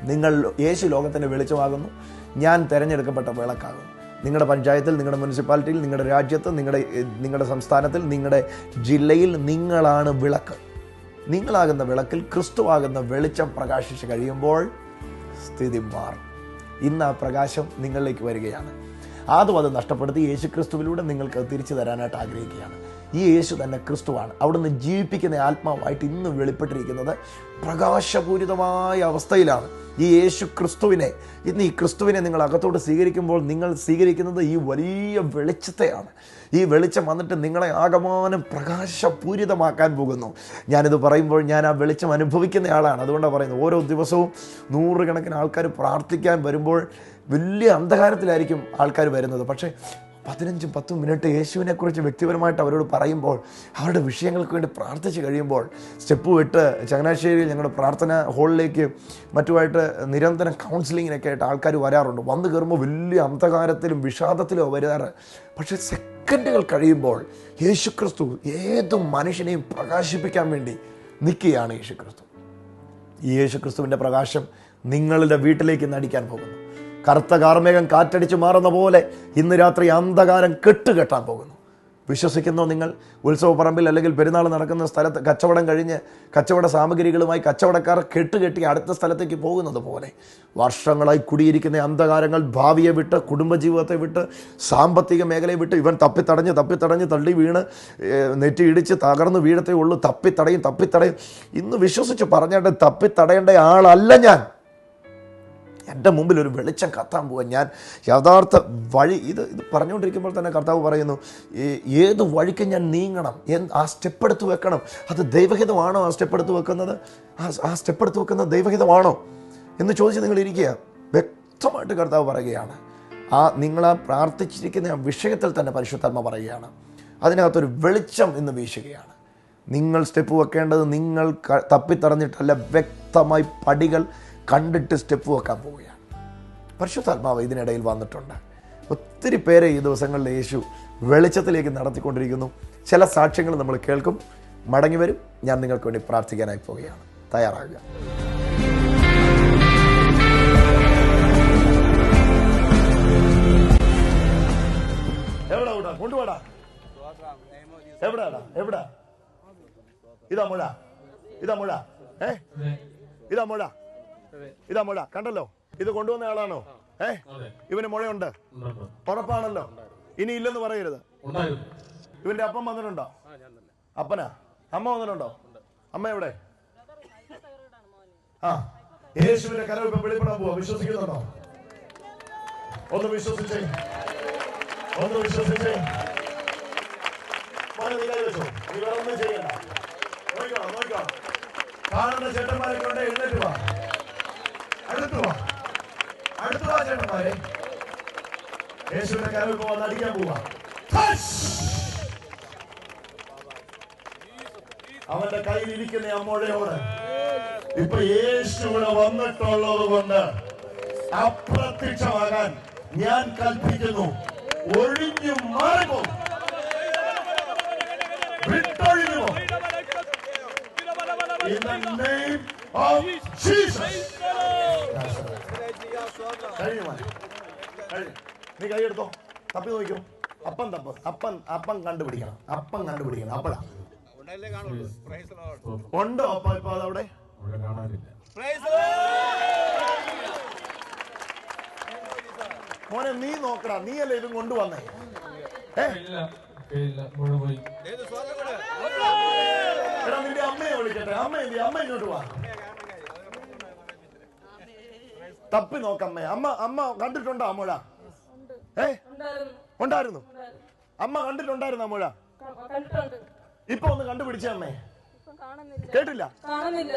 [SPEAKER 1] നിങ്ങൾ യേശു ലോകത്തിന്റെ വെളിച്ചമാകുന്നു. ഞാൻ തിരഞ്ഞെടുക്കപ്പെട്ട വിളക്കാകുന്നു. നിങ്ങളുടെ പഞ്ചായത്തിൽ നിങ്ങളുടെ മുനിസിപ്പാലിറ്റിയിൽ നിങ്ങളുടെ രാജ്യത്ത് നിങ്ങളുടെ നിങ്ങളുടെ സംസ്ഥാനത്തിൽ നിങ്ങളുടെ ജില്ലയിൽ നിങ്ങളാണ് വിളക്ക്. നിങ്ങളാകുന്ന വിളക്കിൽ ക്രിസ്തുവാകുന്ന വെളിച്ചം പ്രകാശിച്ച് കഴിയുമ്പോൾ സ്ഥിതി മാറും. ഇന്ന് ആ പ്രകാശം നിങ്ങളിലേക്ക് വരികയാണ്. ആദ്യം അത് നഷ്ടപ്പെടുത്തി യേശു ക്രിസ്തുവിലൂടെ നിങ്ങൾക്ക് തിരിച്ചു തരാനായിട്ട് ആഗ്രഹിക്കുകയാണ്. ഈ യേശു തന്നെ ക്രിസ്തുവാണ്. അവിടുന്ന് ജീവിപ്പിക്കുന്ന ആത്മാവായിട്ട് ഇന്ന് വെളിപ്പെട്ടിരിക്കുന്നത് പ്രകാശപൂരിതമായ അവസ്ഥയിലാണ്. ഈ യേശു ക്രിസ്തുവിനെ ഇന്ന് ഈ ക്രിസ്തുവിനെ നിങ്ങൾ അകത്തോട്ട് സ്വീകരിക്കുമ്പോൾ നിങ്ങൾ സ്വീകരിക്കുന്നത് ഈ വലിയ വെളിച്ചത്തെയാണ്. ഈ വെളിച്ചം വന്നിട്ട് നിങ്ങളെ ആകമാനം പ്രകാശപൂരിതമാക്കാൻ പോകുന്നു. ഞാനിത് പറയുമ്പോൾ ഞാൻ ആ വെളിച്ചം അനുഭവിക്കുന്ന ആളാണ്. അതുകൊണ്ടാണ് പറയുന്നത്. ഓരോ ദിവസവും നൂറുകണക്കിന് ആൾക്കാർ പ്രാർത്ഥിക്കാൻ വരുമ്പോൾ വലിയ അന്ധകാരത്തിലായിരിക്കും ആൾക്കാർ വരുന്നത്. പക്ഷേ പതിനഞ്ചും പത്തും മിനിറ്റ് യേശുവിനെക്കുറിച്ച് വ്യക്തിപരമായിട്ട് അവരോട് പറയുമ്പോൾ അവരുടെ വിഷയങ്ങൾക്ക് വേണ്ടി പ്രാർത്ഥിച്ച് കഴിയുമ്പോൾ സ്റ്റെപ്പ് വിട്ട് ചങ്ങനാശ്ശേരിയിൽ ഞങ്ങളുടെ പ്രാർത്ഥന ഹോളിലേക്ക് മറ്റുമായിട്ട് നിരന്തരം കൗൺസിലിങ്ങിനൊക്കെ ആയിട്ട് ആൾക്കാർ വരാറുണ്ട്. വന്നു കയറുമ്പോൾ വലിയ അന്ധകാരത്തിലും വിഷാദത്തിലും വരാറ്. പക്ഷേ സെക്കൻഡുകൾ കഴിയുമ്പോൾ യേശുക്രിസ്തു ഏത് മനുഷ്യനെയും പ്രകാശിപ്പിക്കാൻ വേണ്ടി നിൽക്കുകയാണ് യേശുക്രിസ്തു. ഈ യേശുക്രിസ്തുവിന്റെ പ്രകാശം നിങ്ങളുടെ വീട്ടിലേക്ക് നടിക്കാൻ പോകുന്നു. കറുത്ത കാർമേഘം കാറ്റടിച്ച് മാറുന്ന പോലെ ഇന്ന് രാത്രി അന്ധകാരം കെട്ടുകെട്ടാൻ പോകുന്നു. വിശ്വസിക്കുന്നു നിങ്ങൾ? ഉത്സവ പറമ്പിൽ അല്ലെങ്കിൽ പെരുന്നാൾ നടക്കുന്ന സ്ഥലത്ത് കച്ചവടം കഴിഞ്ഞ് കച്ചവട സാമഗ്രികളുമായി കച്ചവടക്കാർ കെട്ടുകെട്ടി അടുത്ത സ്ഥലത്തേക്ക് പോകുന്നത് പോലെ വർഷങ്ങളായി കുടിയിരിക്കുന്ന അന്ധകാരങ്ങൾ ഭാവിയെ വിട്ട് കുടുംബജീവിതത്തെ വിട്ട് സാമ്പത്തിക മേഖലയെ വിട്ട് ഇവൻ തപ്പിത്തടഞ്ഞ് തപ്പിത്തടഞ്ഞ് തള്ളി വീണ് നെറ്റി ഇടിച്ച് തകർന്ന് വീഴത്തേ ഉള്ളൂ. തപ്പിത്തടയും തപ്പിത്തടയും. ഇന്ന് വിശ്വസിച്ച് പറഞ്ഞേണ്ട തപ്പിത്തടയേണ്ട ആളല്ല ഞാൻ. എന്റെ മുമ്പിൽ ഒരു വെളിച്ചം കത്താൻ പോവാൻ ഞാൻ യഥാർത്ഥ വഴി ഇത് ഇത് പറഞ്ഞുകൊണ്ടിരിക്കുമ്പോൾ തന്നെ കർത്താവ് പറയുന്നു "ഏ- ഏത് വഴിക്ക് ഞാൻ നീങ്ങണം? ആ സ്റ്റെപ്പ് എടുത്ത് വെക്കണം. അത് ദൈവഹിതമാണോ ആ സ്റ്റെപ്പ് എടുത്ത് വെക്കുന്നത്? ആ സ്റ്റെപ്പ് എടുത്ത് വെക്കുന്നത് ദൈവഹിതമാണോ? എന്ന് ചോദിച്ച് നിങ്ങൾ ഇരിക്കുക. വ്യക്തമായിട്ട് കർത്താവ് പറയുകയാണ്. ആ നിങ്ങൾ ആ പ്രാർത്ഥിച്ചിരിക്കുന്ന ആ വിഷയത്തിൽ തന്നെ പരിശുദ്ധാത്മ പറയുകയാണ്. അതിനകത്തൊരു വെളിച്ചം എന്ന് വീശുകയാണ്. നിങ്ങൾ സ്റ്റെപ്പ് വെക്കേണ്ടത് നിങ്ങൾ തപ്പിത്തറഞ്ഞിട്ടല്ല വ്യക്തമായി പടികൾ കണ്ടിട്ട് സ്റ്റെപ്പ് വെക്കാൻ പോവുകയാണ്. പരിശുദ്ധാത്മാവ് ഇതിനിടയിൽ വന്നിട്ടുണ്ട്. ഒത്തിരി പേരെ ഈ ദിവസങ്ങളിൽ യേശു വെളിച്ചത്തിലേക്ക് നടത്തിക്കൊണ്ടിരിക്കുന്നു. ചില സാക്ഷ്യങ്ങൾ നമ്മൾ കേൾക്കും. മടങ്ങി വരും. ഞാൻ നിങ്ങൾക്ക് വേണ്ടി പ്രാർത്ഥിക്കാനായി പോവുകയാണ്. തയ്യാറാകുക ഇതാ മുഴ ഇതാ മുഴ ഏ? ഇതാ മുഴ ഇതാ മുഴ കണ്ടല്ലോ? ഇത് കൊണ്ടുവന്ന ആളാണോ? ഏ? ഇവന് മുഴയുണ്ട്. ഉറപ്പാണല്ലോ. ഇനി ഇല്ലെന്ന് പറയരുത്.
[SPEAKER 2] ഉണ്ടായിരുന്നു.
[SPEAKER 1] ഇവന്റെ അപ്പം വന്നിട്ടുണ്ടോ? അപ്പനാ? അമ്മ വന്നിട്ടുണ്ടോ? അമ്മ എവിടെ? ആ. യേശുവിന്റെ കരം ഇപ്പൊ വെളിപ്പെടാൻ പോവാ. വിശ്വസിക്കുന്നുണ്ടോ? ഒന്ന് വിശ്വസിച്ചേ. ഒന്ന് വിശ്വസിച്ചേ. കാണുന്ന ചേട്ടന്മാരെ കൊണ്ട് എഴുന്നേറ്റ് വാ. അടുത്ത്? വാ അടുത്തതാ ചേട്ടന്മാരെ യേശുവിന്റെ കരവിൽ പോവാൻ അടിക്കാൻ പോവാ. അവന്റെ കയ്യിൽ ഇരിക്കുന്ന അമ്മോടെയോട് ഇപ്പൊ യേശു ഇവിടെ വന്നിട്ടുള്ളത് കൊണ്ട് അപ്രത്യക്ഷമാകാൻ ഞാൻ കൽപ്പിക്കുന്നു. ഒഴിഞ്ഞു മാറുമോ വിട്ടൊഴിഞ്ഞു In the name of Jesus. നീ കൈയെടുത്തോ തപ്പി നോക്കൂ അപ്പം തപ്പ്. അപ്പം അപ്പം കണ്ടുപിടിക്കണം. അപ്പം കണ്ടുപിടിക്കണം. അപ്പഴാ. ഉണ്ടോ അപ്പ ഇപ്പൊ അതവിടെ? മോനെ നീ നോക്കടാ. നീ അല്ലേ ഇതും കൊണ്ടുവന്നേ? നിന്റെ അമ്മയെ വിളിക്കട്ടെ. അമ്മ അമ്മ ഇങ്ങോട്ട് വാ. തപ്പി നോക്കമ്മേ അമ്മ അമ്മ കണ്ടിട്ടുണ്ടോ അമ്മൂഴ ഏ? ഉണ്ടായിരുന്നു. അമ്മ കണ്ടിട്ടുണ്ടായിരുന്നു അമ്മൂഴ
[SPEAKER 3] കണ്ടിട്ടുണ്ട്.
[SPEAKER 1] ഇപ്പൊ ഒന്ന് കണ്ടുപിടിച്ച അമ്മേ.
[SPEAKER 3] ഇപ്പം കാണുന്നില്ല.
[SPEAKER 1] കേട്ടില്ല?
[SPEAKER 3] കാണുന്നില്ല.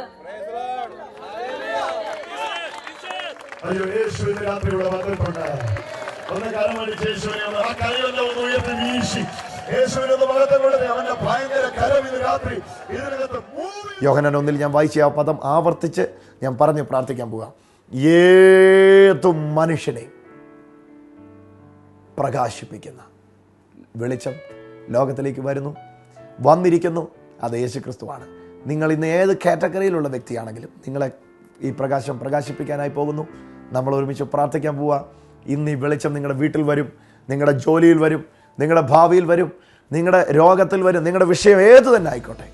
[SPEAKER 1] അയ്യോ യേശുവിന്റെ രാത്രി ഇവിടെ വന്നിട്ടുണ്ട് ഒന്ന് കരമടിച്ച് യേശുവിനെ ഒന്ന് ആ കരയൊന്ന് ഒന്ന് ഉയർത്തി വീശി. യേശുവിനെ ഒന്ന് കൊടുത്തേ അവന്റെ ഭയങ്കര കരം രാത്രി. ഇതിനകത്ത് യോഹനൻ ഒന്നിൽ ഞാൻ വായിച്ച ആ പദം ആവർത്തിച്ച് ഞാൻ പറഞ്ഞ് പ്രാർത്ഥിക്കാൻ പോവാം. ഏതു മനുഷ്യനെ പ്രകാശിപ്പിക്കുന്ന വെളിച്ചം ലോകത്തിലേക്ക് വരുന്നു വന്നിരിക്കുന്നു. അത് യേശു ക്രിസ്തുവാണ് നിങ്ങൾ ഇന്ന് ഏത് കാറ്റഗറിയിലുള്ള വ്യക്തിയാണെങ്കിലും നിങ്ങളെ ഈ പ്രകാശം പ്രകാശിപ്പിക്കാനായി പോകുന്നു. നമ്മൾ ഒരുമിച്ച് പ്രാർത്ഥിക്കാൻ പോവുക ഇന്ന് ഈ വെളിച്ചം നിങ്ങളുടെ വീട്ടിൽ വരും നിങ്ങളുടെ ജോലിയിൽ വരും നിങ്ങളുടെ ഭാവിയിൽ വരും നിങ്ങളുടെ രോഗത്തിൽ വരും നിങ്ങളുടെ വിഷയം ഏത് തന്നെ ആയിക്കോട്ടെ.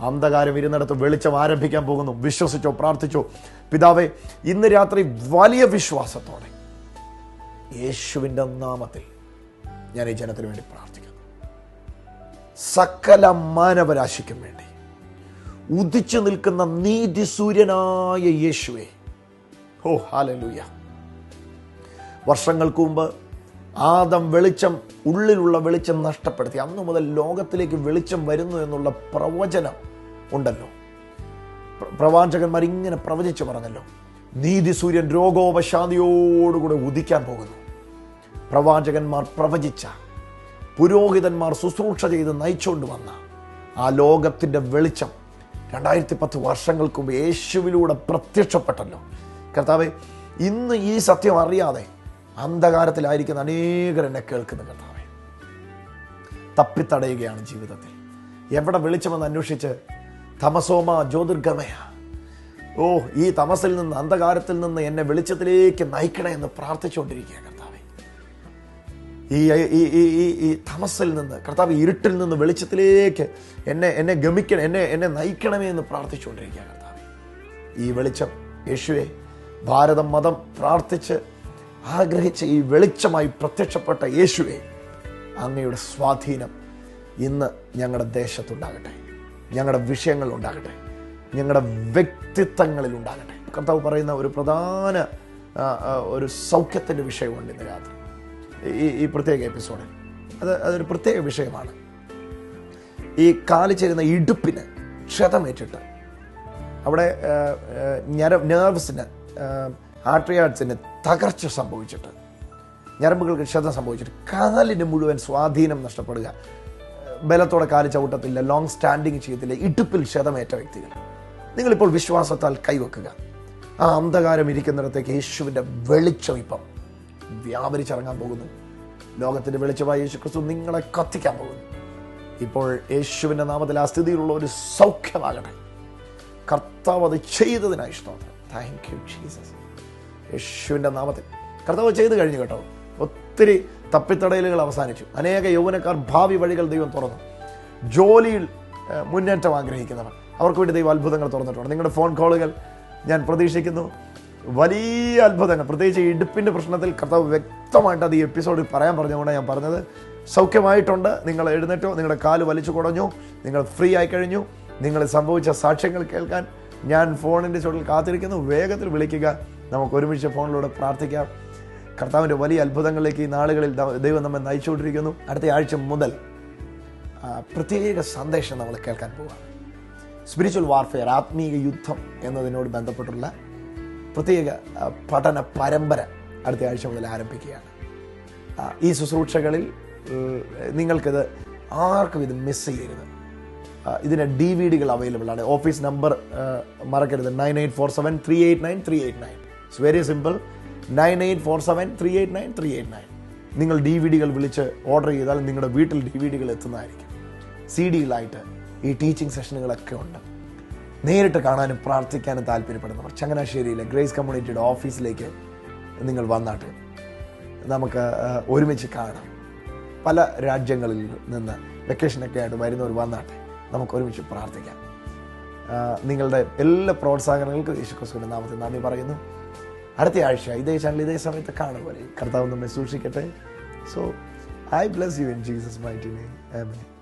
[SPEAKER 1] അന്ധകാരം ഇരുന്നിടത്ത് വെളിച്ചം ആരംഭിക്കാൻ പോകുന്നു. വിശ്വസിച്ചോ പ്രാർത്ഥിച്ചോ. പിതാവെ ഇന്ന് രാത്രി വലിയ വിശ്വാസത്തോടെ യേശുവിന്റെ നാമത്തിൽ ഞാൻ ഈ ജനത്തിന് വേണ്ടി പ്രാർത്ഥിക്കുന്നു. സകല മാനവരാശിക്കും വേണ്ടി. ഉദിച്ചു നിൽക്കുന്ന നീതി സൂര്യനായ യേശുവെ. ഓ ഹാലലൂയ വർഷങ്ങൾക്ക് മുമ്പ് ആദം വെളിച്ചം ഉള്ളിലുള്ള വെളിച്ചം നഷ്ടപ്പെടുത്തി. അന്നു മുതൽ ലോകത്തിലേക്ക് വെളിച്ചം വരുന്നു എന്നുള്ള പ്രവചനം ഉണ്ടല്ലോ. പ്ര- പ്രവാചകന്മാർ ഇങ്ങനെ പ്രവചിച്ചു പറഞ്ഞല്ലോ. നീതി സൂര്യൻ രോഗോപശാന്തിയോടുകൂടെ ഉദിക്കാൻ പോകുന്നു. പ്രവാചകന്മാർ പ്രവചിച്ച പുരോഹിതന്മാർ ശുശ്രൂഷ ചെയ്ത് നയിച്ചുകൊണ്ട് വന്ന ആ ലോകത്തിന്റെ വെളിച്ചം രണ്ടായിരത്തി പത്ത് വർഷങ്ങൾക്ക് മുമ്പ് യേശുവിലൂടെ പ്രത്യക്ഷപ്പെട്ടല്ലോ. കർത്താവ് ഇന്ന് ഈ സത്യം അറിയാതെ അന്ധകാരത്തിലായിരിക്കുന്ന അനേകർ എന്നെ കേൾക്കുന്ന കർത്താവെ. തപ്പിത്തടയുകയാണ് ജീവിതത്തിൽ. എവിടെ വെളിച്ചമെന്ന് അന്വേഷിച്ച് തമസോമ ജ്യോതിർഗമയ. ഓ ഈ തമസിൽ നിന്ന് അന്ധകാരത്തിൽ നിന്ന് എന്നെ വെളിച്ചത്തിലേക്ക് നയിക്കണേ എന്ന് പ്രാർത്ഥിച്ചുകൊണ്ടിരിക്കുക കർത്താവെ. ഈ ഈ ഈ ഈ തമസിൽ നിന്ന് കർത്താവ് ഇരുട്ടിൽ നിന്ന് വെളിച്ചത്തിലേക്ക് എന്നെ എന്നെ ഗമിക്കണം എന്നെ എന്നെ നയിക്കണമേ എന്ന് പ്രാർത്ഥിച്ചുകൊണ്ടിരിക്കുക കർത്താവ്. ഈ വെളിച്ചം യേശുവെ ഭാരതം മതം പ്രാർത്ഥിച്ച് ആഗ്രഹിച്ച ഈ വെളിച്ചമായി പ്രത്യക്ഷപ്പെട്ട യേശുവെ അങ്ങയുടെ സ്വാധീനം ഇന്ന് ഞങ്ങളുടെ ദേശത്തുണ്ടാകട്ടെ. ഞങ്ങളുടെ വിഷയങ്ങളിലുണ്ടാകട്ടെ ഞങ്ങളുടെ വ്യക്തിത്വങ്ങളിൽ ഉണ്ടാകട്ടെ. കർത്താവ് പറയുന്ന ഒരു പ്രധാന ഒരു സൗഖ്യത്തിന്റെ വിഷയമുണ്ട് ഇന്ന് രാത്രി. ഈ ഈ പ്രത്യേക എപ്പിസോഡിൽ അത് അതൊരു പ്രത്യേക വിഷയമാണ്. ഈ കാലി ചേരുന്ന ഇടുപ്പിന് ക്ഷതമേറ്റിട്ട് അവിടെ ഞര നെർവ്സിന് ആർട്രിയാഡ്സിന് തകർച്ച സംഭവിച്ചിട്ട് ഞരമ്പുകൾക്ക് ക്ഷതം സംഭവിച്ചിട്ട് കാലിന് മുഴുവൻ സ്വാധീനം നഷ്ടപ്പെടുക. ബലത്തോടെ കാൽ ചവിട്ടത്തില്ല ലോങ് സ്റ്റാൻഡിങ് ചെയ്യത്തില്ല ഇടുപ്പിൽ ക്ഷതമേറ്റ വ്യക്തികൾ. നിങ്ങളിപ്പോൾ വിശ്വാസത്താൽ കൈവെക്കുക. ആ അന്ധകാരം ഇരിക്കുന്നിടത്തേക്ക് യേശുവിന്റെ വെളിച്ചം ഇപ്പം വ്യാപരിച്ചിറങ്ങാൻ പോകുന്നു. ലോകത്തിന്റെ വെളിച്ചമായ യേശു ക്രിസ്തു നിങ്ങളെ കത്തിക്കാൻ പോകുന്നു. ഇപ്പോൾ യേശുവിന്റെ നാമത്തിൽ ആ സ്ഥിതിയിലുള്ള ഒരു സൗഖ്യമാകട്ടെ. കർത്താവ് അത് ചെയ്തതിനായി ഇഷ്ടമാണ് താങ്ക് യു ജീസസ് യേശുവിന്റെ നാമത്തിൽ. കർത്താവ് ചെയ്ത് കഴിഞ്ഞു കേട്ടോ. ഒത്തിരി തപ്പിത്തടയലുകൾ അവസാനിച്ചു. അനേക യൗവനക്കാർ ഭാവി വഴികൾ ദൈവം തുറന്നു. ജോലിയിൽ മുന്നേറ്റം ആഗ്രഹിക്കുന്നവർ. അവർക്ക് വേണ്ടി ദൈവം അത്ഭുതങ്ങൾ തുറന്നിട്ടുണ്ട്. നിങ്ങളുടെ ഫോൺ കോളുകൾ ഞാൻ പ്രതീക്ഷിക്കുന്നു. വലിയ അത്ഭുതങ്ങൾ. പ്രത്യേകിച്ച് ഇടുപ്പിന്റെ പ്രശ്നത്തിൽ കർത്താവ് വ്യക്തമായിട്ട് അത് ഈ എപ്പിസോഡിൽ പറയാൻ പറഞ്ഞുകൊണ്ടാണ് ഞാൻ പറഞ്ഞത്. സൗഖ്യമായിട്ടുണ്ട്. നിങ്ങൾ എഴുന്നേറ്റോ. നിങ്ങളുടെ കാൽ വലിച്ചു കുടഞ്ഞു. നിങ്ങൾ ഫ്രീ ആയി കഴിഞ്ഞു. നിങ്ങൾ സംഭവിച്ച സാക്ഷ്യങ്ങൾ കേൾക്കാൻ ഞാൻ ഫോണിന്റെ ചുവട്ടിൽ കാത്തിരിക്കുന്നു. വേഗത്തിൽ വിളിക്കുക. നമുക്ക് ഒരുമിച്ച് ഫോണിലൂടെ പ്രാർത്ഥിക്കാം. കർത്താവിന്റെ വലിയ അത്ഭുതങ്ങളിലേക്ക് ഈ നാളുകളിൽ ദൈവം നമ്മെ നയിച്ചുകൊണ്ടിരിക്കുന്നു. അടുത്ത ആഴ്ച മുതൽ പ്രത്യേക സന്ദേശം നമ്മൾ കേൾക്കാൻ പോവുകയാണ് സ്പിരിച്വൽ വാർഫെയർ ആത്മീയ യുദ്ധം എന്നതിനോട് ബന്ധപ്പെട്ടുള്ള പ്രത്യേക പഠന പരമ്പര അടുത്ത ആഴ്ച മുതൽ ആരംഭിക്കുകയാണ്. ഈ ശുശ്രൂഷകളിൽ നിങ്ങൾക്കിത് ആർക്കും ഇത് മിസ് ചെയ്യരുത്. ഇതിന്റെ ഡി വി ഡികൾ അവൈലബിൾ ആണ്. ഓഫീസ് നമ്പർ മറക്കരുത്. Nine eight four seven three eight nine three eight nine it's very simple nine eight four seven three eight nine three eight nine. നിങ്ങൾ ഡി വി ഡികൾ വിളിച്ച് order ചെയ്താൽ നിങ്ങളുടെ വീട്ടിൽ D V ഡികൾ എത്തുന്നതായിരിക്കും. സി ഡിയിലായിട്ട് ഈ ടീച്ചിങ് സെഷനുകളൊക്കെ ഉണ്ട്. നേരിട്ട് കാണാനും പ്രാർത്ഥിക്കാനും താല്പര്യപ്പെടുന്നവർ ചങ്ങനാശ്ശേരിയിലെ ഗ്രേസ് കമ്മ്യൂണിറ്റിയുടെ ഓഫീസിലേക്ക് നിങ്ങൾ വന്നാട്ട് നമുക്ക് ഒരുമിച്ച് കാണാം. പല രാജ്യങ്ങളിൽ നിന്ന് വെക്കേഷനൊക്കെ ആയിട്ട് വരുന്നവർ വന്നാട്ടെ. നമുക്ക് ഒരുമിച്ച് പ്രാർത്ഥിക്കാം. നിങ്ങളുടെ എല്ലാ പ്രോത്സാഹനങ്ങൾക്കും യേശുക്രിസ്തുവിന്റെ നാമത്തിൽ നന്ദി പറയുന്നു. അടുത്ത ആഴ്ച ഇതേ ചാനൽ ഇതേ സമയത്ത് കാണും വരെ കർത്താവ് നമ്മെ സൂക്ഷിക്കട്ടെ. So I bless you in Jesus mighty name amen